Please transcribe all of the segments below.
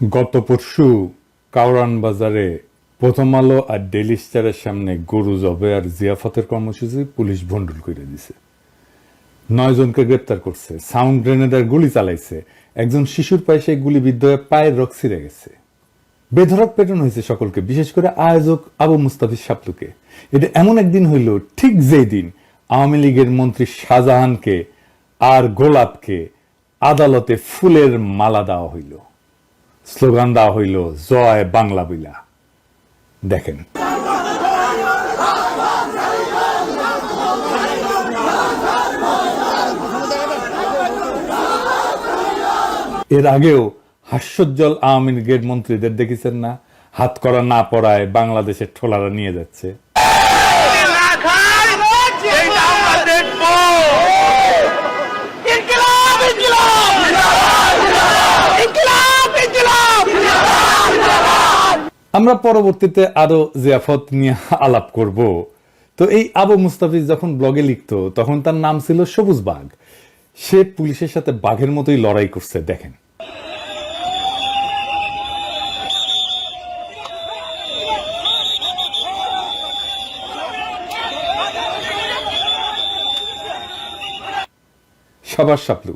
গত পরশু কাউরান বাজারে প্রথম আলো আর ডেলি স্টারের সামনে গরু জবে আর জিয়াফতের কর্মসূচি পুলিশ ভন্ডুল করে দিছে। নয় জনকে গ্রেপ্তার করছে, সাউন্ড গ্রেনেড আর গুলি চালাইছে, একজন শিশুর পায়ে সেই গুলিবিদ্ধ হয়ে পায়ের রক ছিঁড়ে গেছে। বেধরক পেটানো হয়েছে সকলকে, বিশেষ করে আয়োজক আবু মুস্তাফিজ সাপলুকে এটা এমন একদিন হইল, ঠিক যেই দিন আওয়ামী লীগের মন্ত্রী শাহজাহানকে আর গোলাপকে আদালতে ফুলের মালা দেওয়া হইল। স্লোগান দেওয়া হইল, জয় বাংলা বিলা। দেখেন। এর আগেও হাস্যোজ্জ্বল আওয়ামী লীগের মন্ত্রীদের দেখেছেন না? হাত করা না পড়ায় বাংলাদেশের ঠোলারা নিয়ে যাচ্ছে না খায় এইটা আমরা দেখব ইনকিলাব ইনকিলাব ইনকিলাব ইনকিলাব আমরা পরবর্তীতে আরও জিয়াফত নিয়ে আলাপ করব। তো এই আবু মুস্তাফিজ যখন ব্লগে লিখতো, তখন তার নাম ছিল সবুজ বাঘ। সে পুলিশের সাথে বাঘের মতোই লড়াই করছে, দেখেন। সবার সাপলু,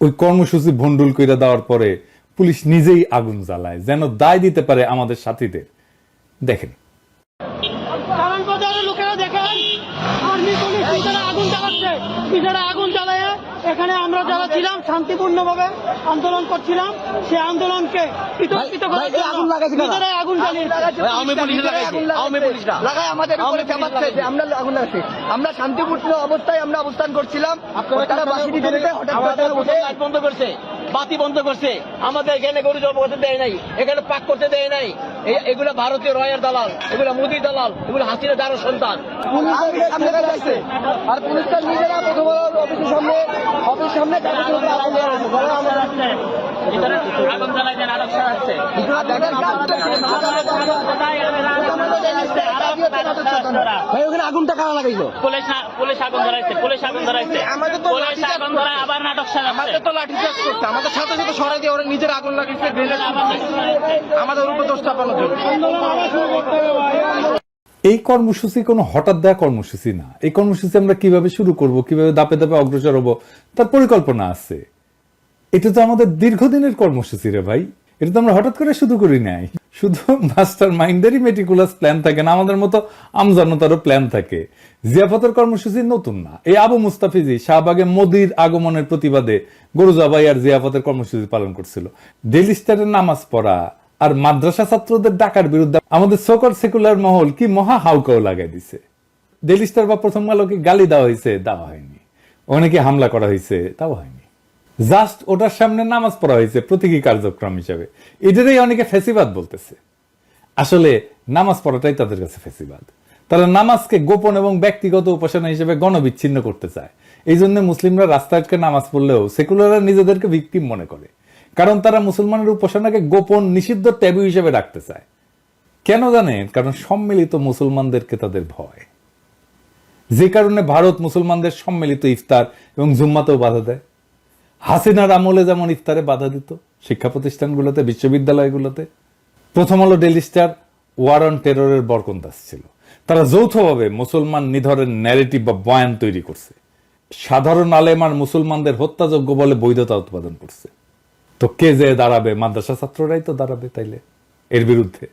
ওই কর্মসূচি ভন্ডুল কইরা দেওয়ার পরে পুলিশ নিজেই আগুন জ্বালায় যেন দায় দিতে পারে আমাদের সাথীদের। দেখেন। কারণ বাজারের লোকেরা দেখেন আর্মি পুলিশ নিজেরা আগুন জ্বালাচ্ছে। নিজেরা আগুন জ্বালায় এখানে আমরা যারা ছিলাম শান্তিপূর্ণভাবে আন্দোলন করছিলাম সেই আন্দোলনকে আগুন আমরা শান্তিপূর্ণ অবস্থায় আমরা অবস্থান করছিলাম। বাতি বন্ধ করছে। আমাদের এখানে গরু জব করতে দেয় নাই। এখানে পাক করতে দেয় নাই। এগুলো ভারতীয় রয়ের দালাল এগুলো মোদী দালাল এগুলো হাসিনা দারো সন্তান। আর পুলিশটা নিজেরা প্রথম অফিসের সামনে অফিস সামনে আগুন আগুন দেন আরব সারাচ্ছে আর দেখেন কাজ ভাই ওখানে আগুনটা কারা লাগাইলো? পুলিশ পুলিশ আগুন ধরাইছে পুলিশ আগুন ধরাইছে। আমাদের তো পুলিশ আগুন ধরায় আবার নাটক সাজাচ্ছে। আমাদের তো লাঠি চার্জ করছে। আমাদের সাথে সাথে সরাই দিয়ে ওরা নিজের আগুন লাগিয়েছে গ্রেনেড আমাদের উপর দোষ চাপানোর জন্য। এই কর্মসূচি কোনো হঠাৎ দেওয়া কর্মসূচি না। এই কর্মসূচি আমরা কীভাবে শুরু করব কীভাবে দাপে দাপে অগ্রসর হব তার পরিকল্পনা আছে। এটা তো আমাদের দীর্ঘদিনের কর্মসূচি রে ভাই। এটা তো আমরা হঠাৎ করে শুরু করি নাই। শুধু মাস্টার মাইন্ডেরই মেটিকুলাস প্ল্যান থাকে না, আমাদের মতো আমজনতারও প্ল্যান থাকে। জিয়াফতের কর্মসূচি নতুন না। এই আবু মুস্তাফিজি শাহবাগে মোদির আগমনের প্রতিবাদে গরু জবাই আর জিয়াফতের কর্মসূচি পালন করছিল। ডেলি স্টারের নামাজ পড়া আর মাদ্রাসা ছাত্রদের ডাকার বিরুদ্ধে আমাদের সকল সেকুলার মহল কি মহা হাউকাও লাগাই দিছে। ডেলি স্টার বা প্রথম আলোকে গালি দেওয়া হয়েছে, দেওয়া হয়নি। অনেকে হামলা করা হয়েছে, তাও হয়নি। জাস্ট ওটার সামনে নামাজ পড়া হয়েছে, প্রতীকী কার্যক্রম হিসাবে। এটারই অনেকে ফেসিবাদ বলতেছে। আসলে নামাজ পড়াটাই তাদের কাছে ফেসিবাদ। তারা নামাজকে গোপন এবং ব্যক্তিগত উপাসনা হিসেবে গণবিচ্ছিন্ন করতে চায়। এই জন্য মুসলিমরা রাস্তাকে নামাজ পড়লেও সেকুলাররা নিজেদেরকে ভিকটিম মনে করে। কারণ তারা মুসলমানের উপাসনাকে গোপন, নিষিদ্ধ ট্যাবু হিসেবে রাখতে চায়। কেন জানেন? কারণ সম্মিলিত মুসলমানদেরকে তাদের ভয়। যে কারণে ভারত মুসলমানদের সম্মিলিত ইফতার এবং জুম্মাতেও বাধা দেয়। হাসিনার আমলে যেমন ইফতারে বাধা দিত, শিক্ষা প্রতিষ্ঠানগুলোতে, বিশ্ববিদ্যালয়গুলোতে, Prothom Alo Daily Star, war on টেররের বরকন্দাস ছিল। তারা যৌথভাবে মুসলমান নিধরের ন্যারেটিভ বা বয়ান তৈরি করছে। সাধারণ আলেম আর মুসলমানদের হত্যাযোগ্য বলে বৈধতা উৎপাদন করছে। তো কে যে দাঁড়াবে? মাদ্রাসা ছাত্ররাই তো দাঁড়াবে তাইলে, এর বিরুদ্ধে।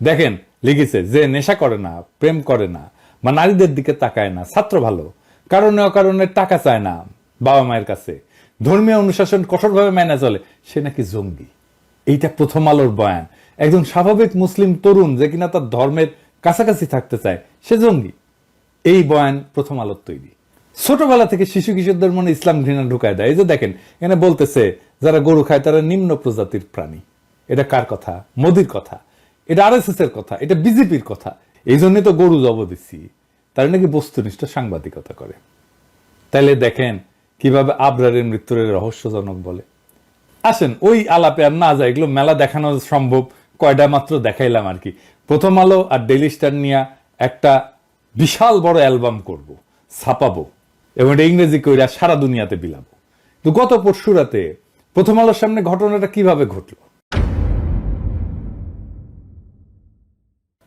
দেখেন, লিখেছে, যে নেশা করে না, প্রেম করে না, বা নারীদের দিকে তাকায় না, ছাত্র ভালো, কারণে অকারণে টাকা চায় না, বাবা মায়ের কাছে। ধর্মীয় অনুশাসন কঠোরভাবে মেনে চলে, সে নাকি জঙ্গি। এইটা প্রথম আলোর বয়ান। একজন স্বাভাবিক মুসলিম তরুণ যে কিনা তার ধর্মের কাছাকাছি থাকতে চায়, সে জঙ্গি। এই বয়ান প্রথম আলোর তৈরি। ছোটবেলা থেকে শিশু কিশোরদের মনে ইসলাম ঘৃণা ঢুকায় দেয়। এই যে দেখেন, এখানে বলতেছে, যারা গরু খায় তারা নিম্ন প্রজাতির প্রাণী। এটা কার কথা? মোদির কথা। এটা আর এর কথা। এটা বিজেপির কথা। এই জন্যই তো গরু জব দিচ্ছি। তারা নাকি বস্তুনিষ্ঠ সাংবাদিকতা করে। তাইলে দেখেন কীভাবে আবরারের মৃত্যুর রহস্যজনক বলে। আসেন, ওই আলাপে আর না যায়, এগুলো মেলা দেখানো সম্ভব কয়টা মাত্র দেখাইলাম আর কি। প্রথম আলো আর ডেলি স্টার নিয়ে একটা বিশাল বড় অ্যালবাম করব, ছাপাবো, এবং এটা ইংরেজি কইরা সারা দুনিয়াতে বিলাবো। তো গত পরশু রাতে প্রথম আলোর সামনে ঘটনাটা কীভাবে ঘটল?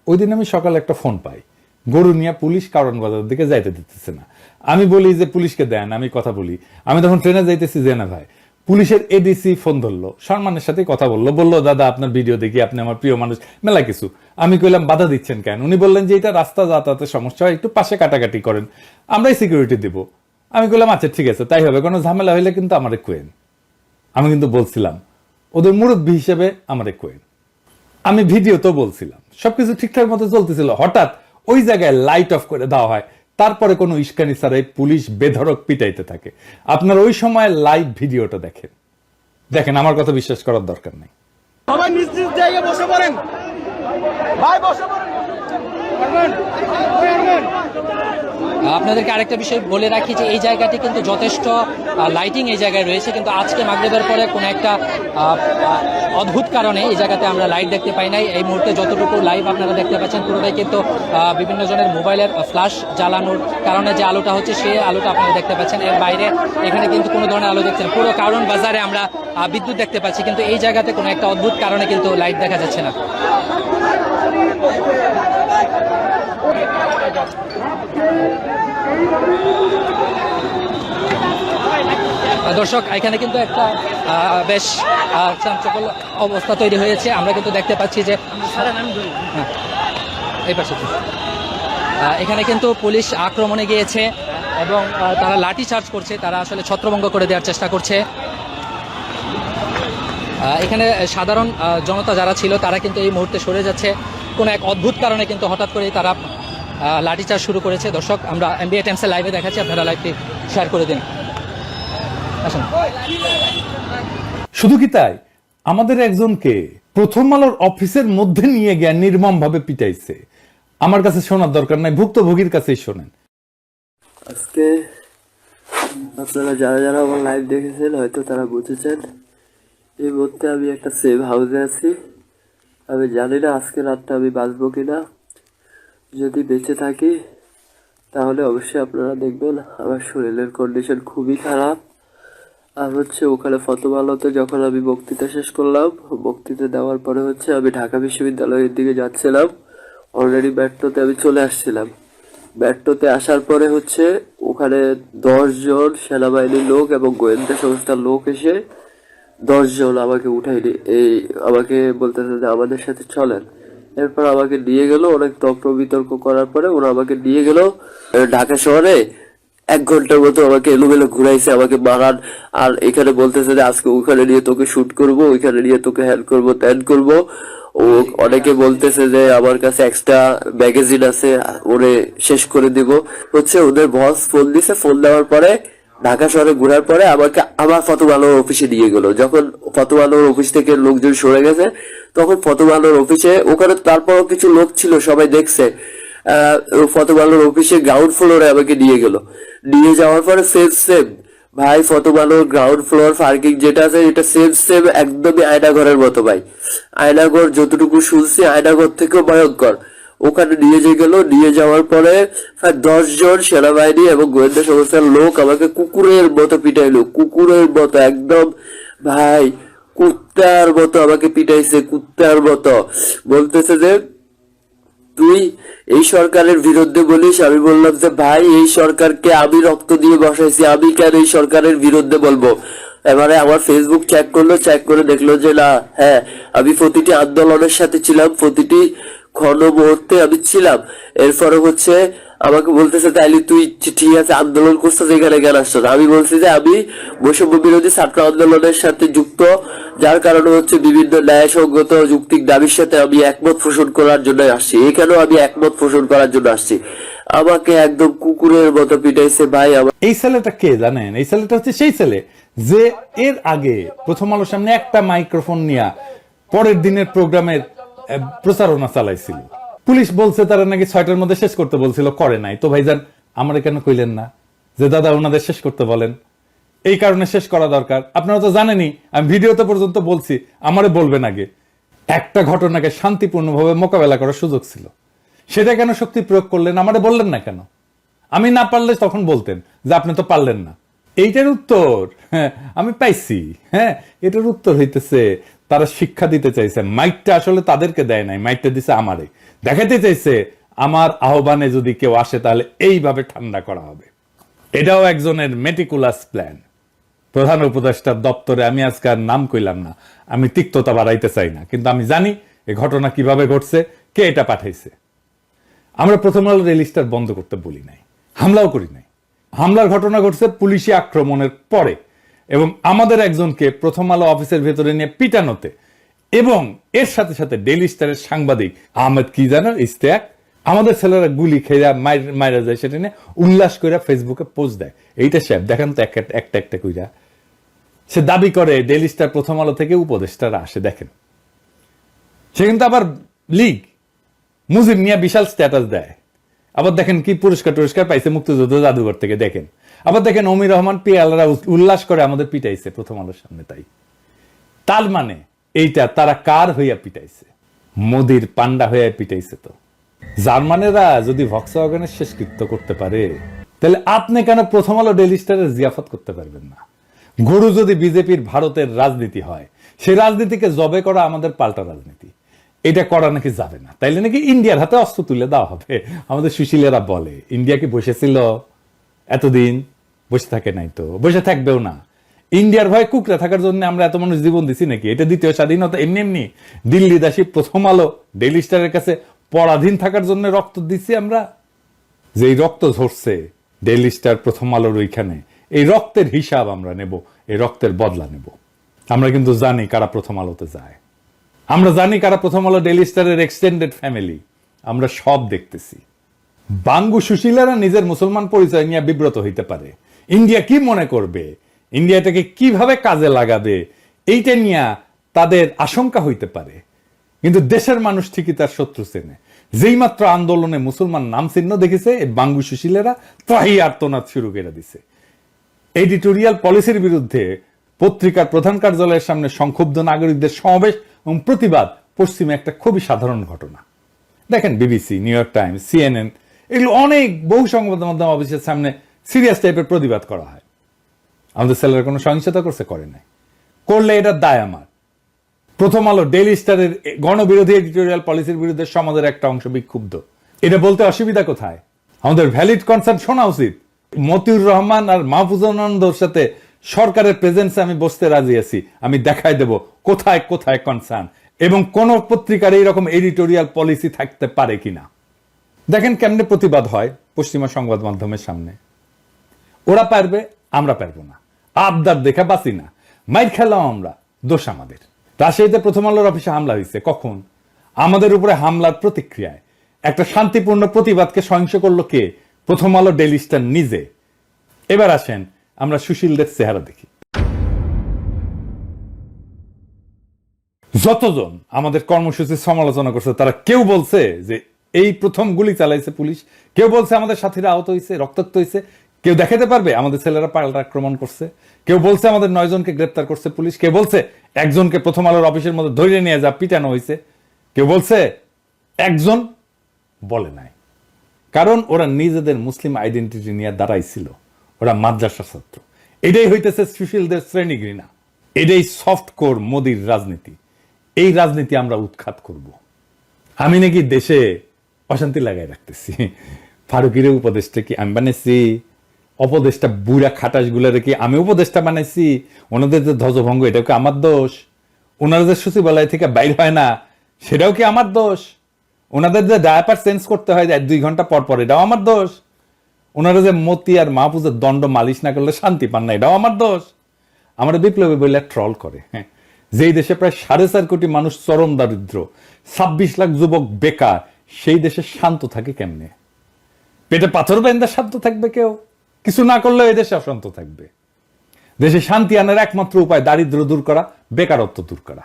ওই দিন আমি সকালে একটা ফোন পাই। গরু নিয়ে পুলিশ কারণ বাজারের দিকে যাইতে দিতেছে না। আমি বলি যে পুলিশকে দেন, আমি কথা বলি। আমি তখন ট্রেনে যাইতেছি যে না ভাই। পুলিশের এডিসি ফোন ধরলো সম্মানের সাথে কথা বলল। বলল, দাদা, আপনার ভিডিও দেখি, আপনি আমার প্রিয় মানুষ। মেলা কিছু। আমি কইলাম, বাধা দিচ্ছেন কেন? উনি বললেন যে, এটা রাস্তা যাতায়াতের সমস্যা হয় একটু পাশে কাটাকাটি করেন। আমরাই সিকিউরিটি দিব। আমি কইলাম আচ্ছা ঠিক আছে, তাই হবে। কোনো ঝামেলা হইলে কিন্তু আমার কোয়েন আমি কিন্তু বলছিলাম, ওদের মুরব্বী হিসেবে আমার কোয়েন আমি ভিডিও তো বলছিলাম, সবকিছু ঠিকঠাক মতো চলতেছিল। হঠাৎ ওই জায়গায় লাইট অফ করে দেওয়া হয়। তারপরে কোনো ইস্কানি সারাই পুলিশ বেধরক পিটাইতে থাকে। আপনার ওই সময় লাইভ ভিডিওটা দেখেন। দেখেন, আমার কথা বিশ্বাস করার দরকার নেই। সবাই নিজ নিজ জায়গায় বসে পড়েন। ভাই, বসে পড়েন। আপনাদেরকে আরেকটা বিষয় বলে রাখি যে এই জায়গাটি কিন্তু যথেষ্ট লাইটিং এই জায়গায় রয়েছে, কিন্তু আজকে মাগরিবের পরে কোনো একটা অদ্ভুত কারণে এই জায়গাতে আমরা লাইট দেখতে পাই নাই। এই মুহূর্তে যতটুকু লাইভ আপনারা দেখতে পাচ্ছেন, পুরোটাই কিন্তু বিভিন্ন জনের মোবাইলের ফ্ল্যাশ জ্বালানোর কারণে যে আলোটা হচ্ছে সেই আলোটা আপনারা দেখতে পাচ্ছেন। এর বাইরে এখানে কিন্তু কোনো ধরনের আলো দেখছেন পুরো কারণ বাজারে আমরা বিদ্যুৎ দেখতে পাচ্ছি, কিন্তু এই জায়গাতে কোনো একটা অদ্ভুত কারণে কিন্তু লাইট দেখা যাচ্ছে না। দর্শক এখানে কিন্তু একটা বেশ চাঞ্চল্য অবস্থা তৈরি হয়েছে। আমরা কিন্তু দেখতে পাচ্ছি যে হ্যাঁ, এই পাশে এখানে কিন্তু পুলিশ আক্রমণে গিয়েছে এবং তারা লাঠি চার্জ করছে তারা আসলে ছত্রভঙ্গ করে দেওয়ার চেষ্টা করছে। এখানে সাধারণ জনতা যারা ছিল তারা কিন্তু এই মুহূর্তে সরে যাচ্ছে। কোনো এক অদ্ভুত কারণে কিন্তু হঠাৎ করেই তারা লাঠিচার্জ শুরু করেছে। দর্শক আমরা এমবিএ টাইমসের লাইভে দেখাচ্ছি। আপনারা লাইভটি শেয়ার করে দিন। আসুন। শুধু কি তাই? আমাদের একজনকে প্রথম আলোর অফিসের মধ্যে নিয়ে গিয়ে নির্মম ভাবে পিটাইছে। আমার কাছে শোনার দরকার নাই ভুক্তভোগীর কাছেই শোনেন। আজকে আপনারা যারা যারা আমার লাইভ দেখেছেন হয়তো তারা বুঝেছেন। এই মুহূর্তে আমি একটা সেভ হাউসে আছি। আমি জানি না আজকে রাতটা আমি বাঁচবো কিনা। যদি বেঁচে থাকি, তাহলে অবশ্যই আপনারা দেখবেন আমার শরীরের কন্ডিশন খুবই খারাপ। আর হচ্ছে ওখানে ফতোমালতে যখন আমি বক্তৃতা শেষ করলাম, বক্তৃতা দেওয়ার পরে হচ্ছে আমি ঢাকা বিশ্ববিদ্যালয়ের দিকে যাচ্ছিলাম। অলরেডি ব্যর্থতে আমি চলে আসছিলাম। ব্যর্থতে আসার পরে হচ্ছে ওখানে দশজন সেনাবাহিনীর লোক এবং গোয়েন্দা সংস্থার লোক এসে দশ জন আমাকে উঠাইনি এই আমাকে বলতেছে যে আমাদের সাথে চলেন। এরপর আমাকে নিয়ে গেল, অনেক তর্ক বিতর্ক করার পরে ওরা আমাকে নিয়ে গেল ঢাকা শহরে। এক ঘণ্টার মতো আমাকে এলোমেলো ঘুরাইছে, আমাকে মারান। আর এখানে বলতেছে যে, আজকে ওখানে নিয়ে তোকে শুট করব ওইখানে নিয়ে তোকে হ্যান্ড করব, ত্যান করব। ও অনেকে বলতেছে যে, আমার কাছে এক্সট্রা ম্যাগাজিন আছে, ওরে শেষ করে দিব। হচ্ছে ওদের বস ফোন দিছে ফোন দেওয়ার পরে ঢাকা শহরে ঘোরার পরে আমাকে আমার ফতোম আলোর অফিসে নিয়ে গেল। যখন ফতোম আলোর অফিস থেকে লোকজন সরে গেছে, তখন ফতোম আলোর অফিসে ওখানে তারপরও কিছু লোক ছিল, সবাই দেখছে। ফতোম আলোর অফিসে গ্রাউন্ড ফ্লোরে আমাকে নিয়ে গেল। নিয়ে যাওয়ার পরে সেম সেম ভাই ফতোমালোর গ্রাউন্ড ফ্লোর পার্কিং যেটা আছে, এটা সেম সেম একদমই আয়নাঘরের মতো ভাই। আয়নাঘর যতটুকু শুনছি, আয়নাঘর থেকেও ভয়ঙ্কর। ওখানে নিয়ে যে গেল, নিয়ে যাওয়ার পরে দশ জন সেনাবাহিনী এবং গোয়েন্দা সংস্থার লোক আমাকে কুকুরের মতো পিটাইলো। কুকুরের মতো একদম, ভাই, কুত্তার মতো আমাকে পিটাইছে, কুত্তার মতো। বলতেছে যে, তুই এই সরকারের বিরুদ্ধে বলিস? আমি বললাম যে, ভাই, এই সরকারকে আমি রক্ত দিয়ে বসাইছি। আমি কেন এই সরকারের বিরুদ্ধে বলব? এবারে আমার ফেসবুক চেক করল চেক করে দেখল যে, না হ্যাঁ আমি প্রতিটি আন্দোলনের সাথে ছিলাম, প্রতিটি ক্ষণ মুহূর্তে আমি ছিলাম। এরপরে হচ্ছে আমাকে বলতেছে, তাইলে তুই ঠিক আছে, আন্দোলন করছিস, এখানে কেন আসছো আমি বলছি যে, আমি বৈষম্য বিরোধী ছাত্র আন্দোলনের সাথে যুক্ত। যার কারণে হচ্ছে বিভিন্ন ন্যায়সঙ্গত যুক্তিক দাবির সাথে আমি একমত পোষণ করার জন্য আসছি। এখানেও আমি একমত পোষণ করার জন্য আসছি। আমাকে একদম কুকুরের মতো পিটাইছে ভাই আমার। এই ছেলেটা কে জানেন? এই ছেলেটা হচ্ছে সেই ছেলে যে এর আগে প্রথম আলোর সামনে একটা মাইক্রোফোন নিয়ে পরের দিনের প্রোগ্রামের প্রচারণা চালাইছিল। পুলিশ বলছে তারা নাকি ছয়টার মধ্যে শেষ করতে বলছিল, করে নাই। তো ভাইজান, আমরা কেন কইলেন না যে দাদা ওনাদের শেষ করতে বলেন? এই কারণে শেষ করা দরকার। আপনারা তো জানেনই, আমি ভিডিওতে পর্যন্ত বলছি, আমারে বলবেন আগে। একটা ঘটনাকে শান্তিপূর্ণভাবে মোকাবেলা করার সুযোগ ছিল। সেটা কেন শক্তি প্রয়োগ করলেন, আমারে বললেন না কেন? আমি না পারলে তখন বলতেন যে আপনি তো পারলেন না। এইটার উত্তর হ্যাঁ আমি পাইছি হ্যাঁ এটার উত্তর হইতেছে তারা শিক্ষা দিতে চাইছে। মাইকটা আসলে তাদেরকে দেয় নাই মাইকটা দিছে আমারে। দেখাতে চাইছে, আমার আহ্বানে যদি কেউ আসে, তাহলে এইভাবে ঠান্ডা করা হবে। এটাও একজনের মেটিকুলাস প্ল্যান প্রধান উপদেষ্টার দপ্তরে আমি আজকে আর নাম কইলাম না। আমি তিক্ততা বাড়াইতে চাই না। কিন্তু আমি জানি এ ঘটনা কীভাবে ঘটছে, কে এটা পাঠাইছে। আমরা প্রথম আলো রেলিস্টার বন্ধ করতে বলি নাই। হামলাও করি নাই। হামলার ঘটনা ঘটছে পুলিশি আক্রমণের পরে। এবং আমাদের একজনকে প্রথম আলো অফিসের ভেতরে নিয়ে পিটানোতে। এবং এর সাথে সাথে ডেইলি স্টারের সাংবাদিক আহমেদ কি জানো ইস্তেক আমাদের ছেলেরা গুলি খেয়ে মাইর- যায়, সেটা নিয়ে উল্লাস করে ফেসবুকে পোস্ট দেয়। এইটা স্যাপ দেখেন তো একটা একটা কইরা। সে দাবি করে ডেলি স্টার প্রথম আলো থেকে উপদেষ্টারা আসে, দেখেন। সে কিন্তু আবার লিগ, মুজিব নিয়ে বিশাল স্ট্যাটাস দেয়। আবার দেখেন কি পুরস্কার টুরস্কার পাইছে মুক্তিযুদ্ধ জাদুঘর থেকে, দেখেন। আবার দেখেন অমির রহমান পিয়ালরা উল্লাস করে আমাদের পিটাইছে প্রথম আলোর সামনে, তাই। তার মানে এইটা তারা কার হইয়া পিটাইছে? মোদির পান্ডা হইয়া পিটাইছে তো। জার্মানেরা যদি ভক্সওয়াগনের শেষকৃত্য করতে পারে, তাহলে আপনি কেন প্রথম আলো ডেলি স্টারের জিয়াফত করতে পারবেন না? গরু যদি বিজেপির ভারতের রাজনীতি হয় সেই রাজনীতিকে জবে করা আমাদের পাল্টা রাজনীতি। এটা করা নাকি যাবে না? তাইলে নাকি ইন্ডিয়ার হাতে অস্ত্র তুলে দেওয়া হবে। আমাদের সুশীলেরা বলে, ইন্ডিয়া কি বসেছিল? এতদিন বসে থাকে নাই তো, বসে থাকবেও না। ইন্ডিয়ার ভয়ে কুকরা থাকার জন্য আমরা এত মানুষ জীবন দিছি নাকি? এটা দ্বিতীয় স্বাধীনতা, এমনি এমনি। দিল্লি দাসী প্রথম আলো, ডেইলি স্টারের কাছে পরাধীন থাকার জন্য রক্ত দিচ্ছি আমরা। যেই রক্ত ঝরছে, ডেইলি স্টার প্রথম আলোর ওইখানে, এই রক্তের হিসাব আমরা নেব, এই রক্তের বদলা নেব। আমরা কিন্তু জানি কারা প্রথম আলোতে যায়। আমরা জানি কারা প্রথম আলো ডেইলি স্টারের এক্সটেন্ডেড ফ্যামিলি। আমরা সব দেখতেছি। বাঙ্গু সুশীলারা নিজের মুসলমান পরিচয় নিয়ে বিব্রত হইতে পারে। ইন্ডিয়া কি মনে করবে? ইন্ডিয়া এটাকে কীভাবে কাজে লাগাবে? এইটা নিয়ে তাদের আশঙ্কা হইতে পারে। কিন্তু দেশের মানুষ ঠিকই তার শত্রু চেনে। যেই মাত্র আন্দোলনে মুসলমান নাম চিহ্ন দেখেছে, এই বাঙ্গু সুশীলেরা ত্রাহি আর্তনাদ শুরু করে দিছে। এডিটোরিয়াল পলিসির বিরুদ্ধে পত্রিকার প্রধান কার্যালয়ের সামনে সংক্ষুব্ধ নাগরিকদের সমাবেশ এবং প্রতিবাদ পশ্চিমে একটা খুবই সাধারণ ঘটনা। দেখেন BBC, New York Times, CNN এগুলো অনেক বহু সংবাদ মাধ্যম অফিসের সামনে সিরিয়াস টাইপের প্রতিবাদ করা হয়। আমাদের ছেলেরা কোনো সহিংসতা করছে? করে নাই। করলে এটা দায় আমার। প্রথম আলো ডেইলি স্টারের গণবিরোধী এডিটোরিয়াল পলিসির বিরুদ্ধে সমাজের একটা অংশ বিক্ষুব্ধ। এটা বলতে অসুবিধা কোথায়? আমাদের ভ্যালিড কনসার্ন শোনা উচিত। মতিউর রহমান আর মাহফুজানন্দর সাথে সরকারের প্রেজেন্সে আমি বসতে রাজি আছি। আমি দেখাই দেব কোথায় কোথায় কনসার্ন এবং কোন পত্রিকার এইরকম এডিটোরিয়াল পলিসি থাকতে পারে কিনা। দেখেন কেমনে প্রতিবাদ হয় পশ্চিমা সংবাদ মাধ্যমের সামনে। ওরা পারবে, আমরা পারব না। আবদার দেখা বাঁচি না। মাইর খেলাম আমরা, দোষ আমাদের। রাজশাহীতে প্রথম আলোর অফিসে হামলা হয়েছে। কখন? আমাদের উপরে হামলার প্রতিক্রিয়ায়। একটা শান্তিপূর্ণ প্রতিবাদকে সহিংস করল কে? প্রথম আলো ডেইলি স্টার নিজে। এবার আসেন আমরা সুশীলদের চেহারা দেখি। যতজন আমাদের কর্মসূচির সমালোচনা করছে, তারা কেউ বলছে যে এই প্রথম গুলি চালাইছে পুলিশ। কেউ বলছে আমাদের সাথীরা আহত হয়েছে রক্তাক্ত হয়েছে কেউ দেখাতে পারবে, আমাদের ছেলেরা পাল্টা আক্রমণ করছে। কেউ বলছে আমাদের নয় জনকে গ্রেপ্তার করছে পুলিশ। কেউ বলছে একজনকে প্রথম আলোর অফিসের মধ্যে ধরে নিয়ে যা পিটানো হয়েছে কেউ বলছে একজন বলে নাই। কারণ ওরা নিজেদের মুসলিম আইডেন্টিটি নিয়ে দাঁড়াইছিল। ওরা মাদ্রাসা ছাত্র। এটাই হইতেছে সুশীলদের শ্রেণি ঘৃণা। এটাই সফট কোর মোদির রাজনীতি। এই রাজনীতি আমরা উৎখাত করব। আমি নাকি দেশে অশান্তি লাগাই রাখতেছি। ফারুকিরে উপদেশটা কি আমি বানাইছি? অপদেশটা বুড়া খাটাস গুলারে কি আমি উপদেশটা বানাইছি। ওনাদের যে ধ্বজভঙ্গ, এটাও কি আমার দোষ? ওনারা যে সচিবালয় থেকে বাইর হয় না, সেটাও কি আমার দোষ? ওনাদের যে ডায়াপার চেঞ্জ করতে হয় দুই ঘণ্টা পর পর, এটাও আমার দোষ? ওনারা যে মতি আর মাহফুজের দণ্ড মালিশ না করলে শান্তি পান না, এটাও আমার দোষ? আমরা বিপ্লবী বলে ট্রল করে হ্যাঁ। যেই দেশে প্রায় সাড়ে চার কোটি মানুষ চরম দারিদ্র, ছাব্বিশ লাখ যুবক বেকার সেই দেশে শান্ত থাকে কেমনে? পেটে পাথর বেন্দা শান্ত থাকবে কেউ? কিছু না করলে এই দেশে অশান্ত থাকবে। দেশে শান্তি আনার একমাত্র উপায় দারিদ্র দূর করা, বেকারত্ব দূর করা।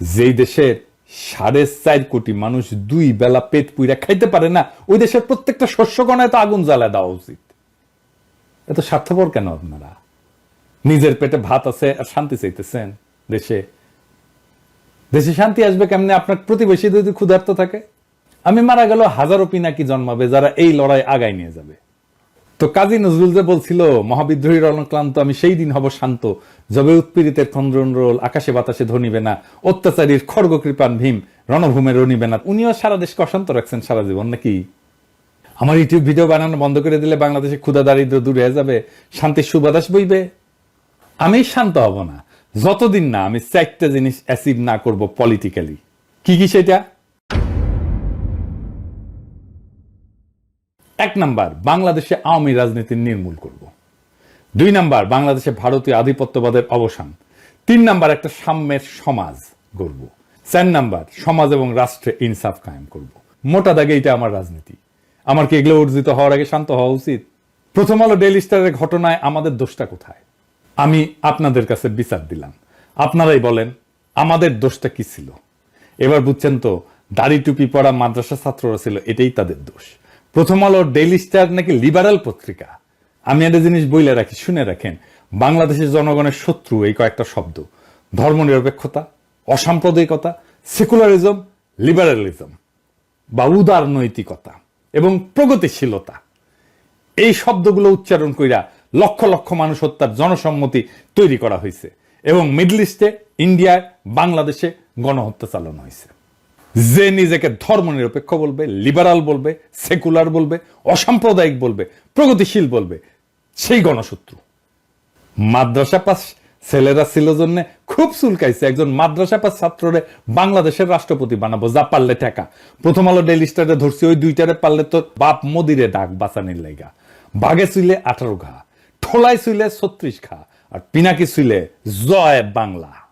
যেই দেশের সাড়ে চার কোটি মানুষ দুই বেলা পেট পুইরা খাইতে পারে না, ওই দেশের প্রত্যেকটা শস্য গণায় তো আগুন জ্বালা দেওয়া উচিত। এত স্বার্থপর কেন আপনারা? নিজের পেটে ভাত আছে আর শান্তি চাইতেছেন দেশে। দেশে শান্তি আসবে কেমনে? আপনার প্রতিবেশী যদি ক্ষুধার্ত থাকে? আমি মারা গেল হাজারো পিনাকি জন্মাবে যারা এই লড়াই আগায় নিয়ে যাবে। তো কাজী নজরুল যে বলছিল মহাবিদ্রোহীর অনক্লান্ত আমি সেই দিন হব শান্ত। যবে উৎপীড়িতের খন্দ্রন রোল, আকাশে বাতাসে ধনিবে না, অত্যাচারীর খড়গ কৃপান ভীম, রণভূমে রনিবে না। উনিও সারা দেশকে অশান্ত রাখছেন সারা জীবন, নাকি? আমার ইউটিউব ভিডিও বানানো বন্ধ করে দিলে বাংলাদেশে ক্ষুদা দারিদ্র দূর হয়ে যাবে, শান্তির সুবাতাস বইবে। আমি শান্ত হব না, যতদিন না আমি চারটা জিনিস অ্যাচিভ না করব পলিটিক্যালি কি কি সেটা? এক নাম্বার, বাংলাদেশে আওয়ামী রাজনীতি নির্মূল করব। দুই নাম্বার, বাংলাদেশে ভারতীয় আধিপত্যবাদের অবসান। তিন নাম্বার, একটা সাম্যের সমাজ গড়ব। চার নাম্বার, সমাজ এবং রাষ্ট্রে ইনসাফ কায়েম করব। মোটা দাগে এটা আমার রাজনীতি। আমার কি এগুলো অর্জিত হওয়ার আগে শান্ত হওয়া উচিত? প্রথম আলো ডেইলি স্টারের ঘটনায় আমাদের দোষটা কোথায়? আমি আপনাদের কাছে বিচার দিলাম। আপনারাই বলেন, আমাদের দোষটা কি ছিল? এবার বুঝছেন তো, দাড়ি টুপি পড়া মাদ্রাসা ছাত্ররা ছিল, এটাই তাদের দোষ। প্রথম আলো ডেইলি স্টার নাকি লিবারাল পত্রিকা? আমি একটা জিনিস বইলে রাখি, শুনে রাখেন। বাংলাদেশের জনগণের শত্রু এই কয়েকটা শব্দ। ধর্মনিরপেক্ষতা, অসাম্প্রদায়িকতা, সেকুলারিজম, লিবারালিজম বা উদার নৈতিকতা এবং প্রগতিশীলতা। এই শব্দগুলো উচ্চারণ কইরা লক্ষ লক্ষ মানুষ হত্যার জনসম্মতি তৈরি করা হয়েছে এবং মিডল ইস্টে ইন্ডিয়ায় বাংলাদেশে গণহত্যা চালানো হয়েছে যে নিজেকে ধর্মনিরপেক্ষ বলবে লিবারাল বলবে সেকুলার বলবে, অসাম্প্রদায়িক বলবে, প্রগতিশীল বলবে, সেই গণশত্রু। মাদ্রাসা পাস ছেলেরা ছিল জন্য খুব চুলকাইছে। একজন মাদ্রাসা পাস ছাত্ররে বাংলাদেশের রাষ্ট্রপতি বানাবো, যা পারলে ঠেকা। প্রথম আলো ডেইলি স্টারে ধরছি, ওই দুইটারে পারলে তোর বাপ মোদিরে ডাক বাঁচানির লাইগা। বাঘে চুইলে আঠারো ঘা ঠোলায় চুইলে ছত্রিশ ঘা, আর পিনাকি চুইলে জয় বাংলা।